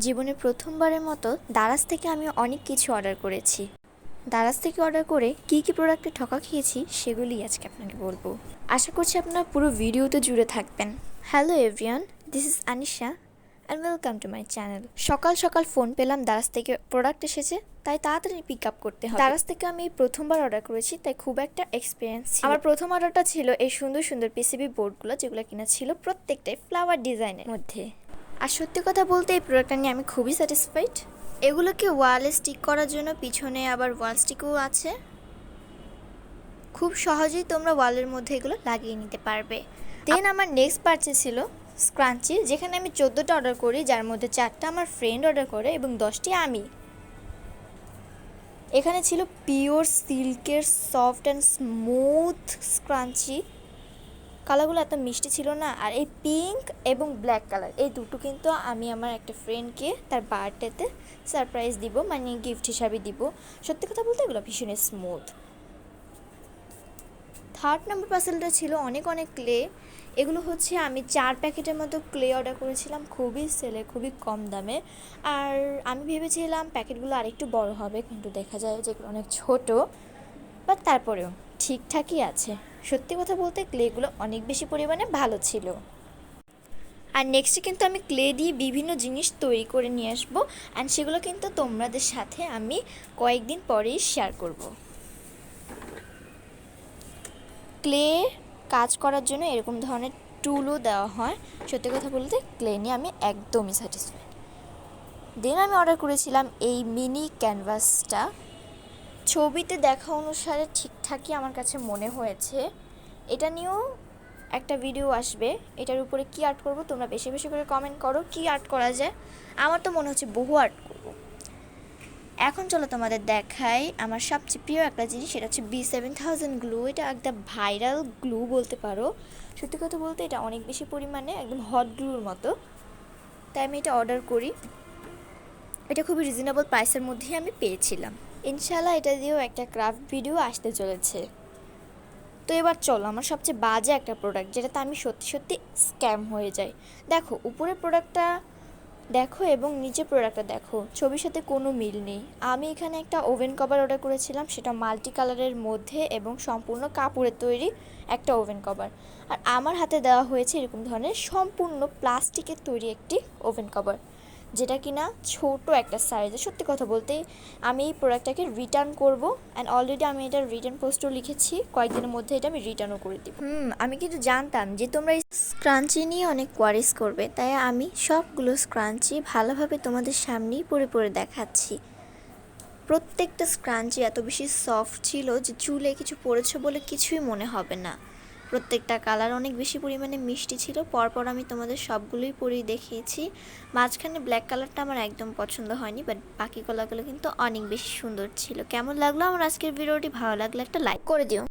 জীবনে প্রথমবারের মতো দারাজ থেকে আমি অনেক কিছু অর্ডার করেছি। দারাজ থেকে অর্ডার করে কি কি প্রোডাক্টে ঠকা খেয়েছি সেগুলি আজকে আপনাকে বলব। আশা করছি আপনারা পুরো ভিডিওতে জুড়ে থাকবেন। Hello everyone, this is Anisha and welcome to my channel. সকাল সকাল ফোন পেলাম দারাজ থেকে প্রোডাক্ট এসেছে, তাই তাড়াতাড়ি পিক আপ করতে হবে। দারাজ থেকে আমি প্রথমবার অর্ডার করেছি, তাই খুব একটা এক্সপিরিয়েন্স আমার প্রথম অর্ডারটা ছিল এই সুন্দর সুন্দর পিসিবি বোর্ডগুলো যেগুলো কিনা ছিল প্রত্যেকটাই ফ্লাওয়ার ডিজাইনের মধ্যে। আর সত্যি কথা বলতে এই প্রোডাক্টটা নিয়ে আমি খুবই স্যাটিসফাইড এগুলোকে ওয়ালে স্টিক করার জন্য পিছনে আবার ওয়াল স্টিকও আছে। খুব সহজেই তোমরা ওয়ালের মধ্যে এগুলো লাগিয়ে নিতে পারবে। দেন আমার নেক্সট পার্চেস ছিল স্ক্রাঞ্চি যেখানে আমি চোদ্দোটা অর্ডার করি, যার মধ্যে চারটা আমার ফ্রেন্ড অর্ডার করে এবং দশটি আমি। এখানে ছিল পিওর সিল্কের সফট অ্যান্ড স্মুথ স্ক্রাঞ্চি কালারগুলো এত মিষ্টি ছিল না, আর এই পিঙ্ক এবং ব্ল্যাক কালার এই দুটো কিন্তু আমি আমার একটা ফ্রেন্ডকে তার বার্থডেতে সারপ্রাইজ দিব মানে গিফট হিসাবে দিব। সত্যি কথা বলতে এগুলো ভীষণ স্মুথ থার্ড নাম্বার পার্সেলটা ছিল অনেক অনেক ক্লে এগুলো হচ্ছে আমি চার প্যাকেটের মতো ক্লে অর্ডার করেছিলাম, খুবই সেলে খুবই কম দামে। আর আমি ভেবেছিলাম প্যাকেটগুলো আরেকটু বড় হবে, কিন্তু দেখা যায় যেগুলো অনেক ছোট। বাট তারপরেও ঠিকঠাকই আছে। সত্যি কথা বলতে ক্লেগুলো অনেক বেশি পরিমাণে ভালো ছিল। আর নেক্সটে কিন্তু আমি ক্লে দিয়ে বিভিন্ন জিনিস তৈরি করে নিয়ে আসব অ্যান্ড সেগুলো কিন্তু তোমাদের সাথে আমি কয়েকদিন পরেই শেয়ার করব। ক্লে কাজ করার জন্য এরকম ধরনের টুলও দেওয়া হয়। সত্যি কথা বলতে ক্লে নিয়ে আমি একদমই স্যাটিসফাইড দেন আমি অর্ডার করেছিলাম এই মিনি ক্যানভাসটা ছবিতে দেখা অনুসারে ঠিকঠাকই আমার কাছে মনে হয়েছে। এটা নিয়েও একটা ভিডিও আসবে। এটার উপরে কি আর্ট করব তোমরা বেশি বেশি করে কমেন্ট করো, কি আর্ট করা যায়? আমার তো মনে হচ্ছে বহু আর্ট করব। এখন চলো তোমাদের দেখাই আমার সবচেয়ে প্রিয় একটা জিনিস, সেটা হচ্ছে বি সেভেন থাউজেন্ড গ্লু এটা একটা ভাইরাল গ্লু বলতে পারো। সত্যি কথা বলতে এটা অনেক বেশি পরিমাণে একদম হট গ্লুর মতো। তাই আমি এটা অর্ডার করি। এটা খুবই রিজনেবল প্রাইসের মধ্যেই আমি পেয়েছিলাম। ইনশাল্লাহ এটা দিয়েও একটা ক্রাফট ভিডিও আসতে চলেছে। তো এবার চলো, আমার সবচেয়ে বাজে একটা প্রোডাক্ট যেটাতে আমি সত্যি সত্যি স্ক্যাম হয়ে যাই। দেখো, উপরের প্রোডাক্টটা দেখো এবং নিচের প্রোডাক্টটা দেখো, ছবির সাথে কোনো মিল নেই। আমি এখানে একটা ওভেন কভার অর্ডার করেছিলাম, সেটা মাল্টি কালারের মধ্যে এবং সম্পূর্ণ কাপড়ের তৈরি একটা ওভেন কভার আর আমার হাতে দেওয়া হয়েছে এরকম ধরনের সম্পূর্ণ প্লাস্টিকের তৈরি একটি ওভেন কভার যেটা কিনা ছোট একটা সাইজে সত্যি কথা বলতে আমি এই প্রোডাক্টটাকে রিটার্ন করব অ্যান্ড অলরেডি আমি এটা রিটার্ন পোস্টও লিখেছি। কয়েকদিনের মধ্যে এটা আমি রিটার্নও করে দিব। হুম, আমি কিন্তু জানতাম যে তোমরা এই স্ক্রাঞ্চি নিয়ে অনেক কোয়ারিস করবে, তাই আমি সবগুলো স্ক্রাঞ্চি ভালোভাবে তোমাদের সামনেই পরে পরে দেখাচ্ছি। প্রত্যেকটা স্ক্রাঞ্চি এত বেশি সফট ছিল যে চুলে কিছু পড়েছে বলে কিছুই মনে হবে না। প্রত্যেকটা কালার অনেক বেশি পরিমাণে মিষ্টি ছিল। পরপর আমি তোমাদের সবগুলোই পরিয়ে দেখিয়েছি। মাঝখানে ব্ল্যাক কালারটা আমার একদম পছন্দ হয়নি বাট বাকি কলাগুলো কিন্তু অনেক বেশি সুন্দর ছিল। কেমন লাগল? আমার আজকের ভিডিওটি ভালো লাগলে একটা লাইক করে দিও।